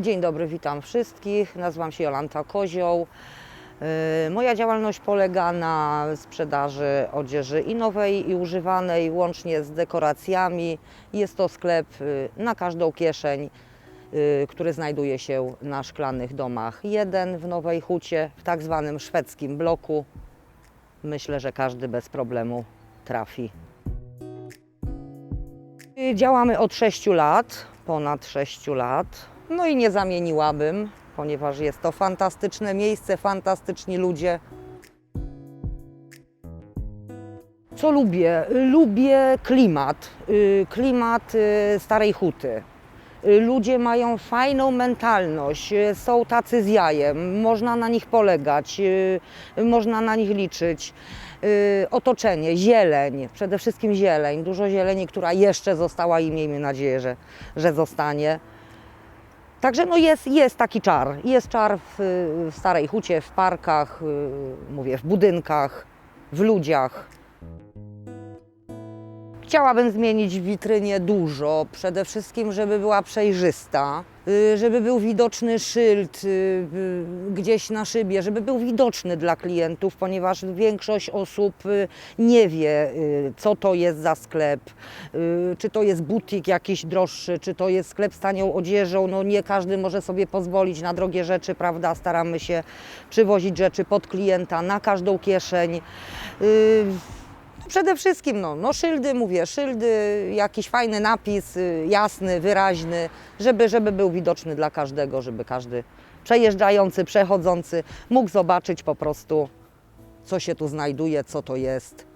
Dzień dobry, witam wszystkich. Nazywam się Jolanta Kozioł. Yy, Moja działalność polega na sprzedaży odzieży i nowej, i używanej, łącznie z dekoracjami. Jest to sklep yy, na każdą kieszeń, yy, który znajduje się na szklanych domach. Jeden w Nowej Hucie, w tak zwanym szwedzkim bloku. Myślę, że każdy bez problemu trafi. Działamy od 6 lat, ponad 6 lat. No i nie zamieniłabym, ponieważ jest to fantastyczne miejsce, fantastyczni ludzie. Co lubię? Lubię klimat, y, klimat y, Starej Huty. Y, Ludzie mają fajną mentalność, są tacy z jajem, można na nich polegać, można na nich liczyć. Otoczenie, zieleń, przede wszystkim zieleń, dużo zieleni, która jeszcze została i miejmy nadzieję, że, że zostanie. Także no jest, jest taki czar. Jest czar w, w Starej Hucie, w parkach, y, mówię, w budynkach, w ludziach. Chciałabym zmienić w witrynie dużo. Przede wszystkim, żeby była przejrzysta, y, żeby był widoczny szyld y, y, gdzieś na szybie, żeby był widoczny dla klientów, ponieważ większość osób nie wie, co to jest za sklep, czy to jest butik jakiś droższy, czy to jest sklep z tanią odzieżą. No nie każdy może sobie pozwolić na drogie rzeczy, prawda? Staramy się przywozić rzeczy pod klienta, na każdą kieszeń. Y, Przede wszystkim no, no szyldy, mówię, szyldy, jakiś fajny napis, y, jasny, wyraźny, żeby, żeby był widoczny dla każdego, żeby każdy przejeżdżający, przechodzący mógł zobaczyć po prostu, co się tu znajduje, co to jest.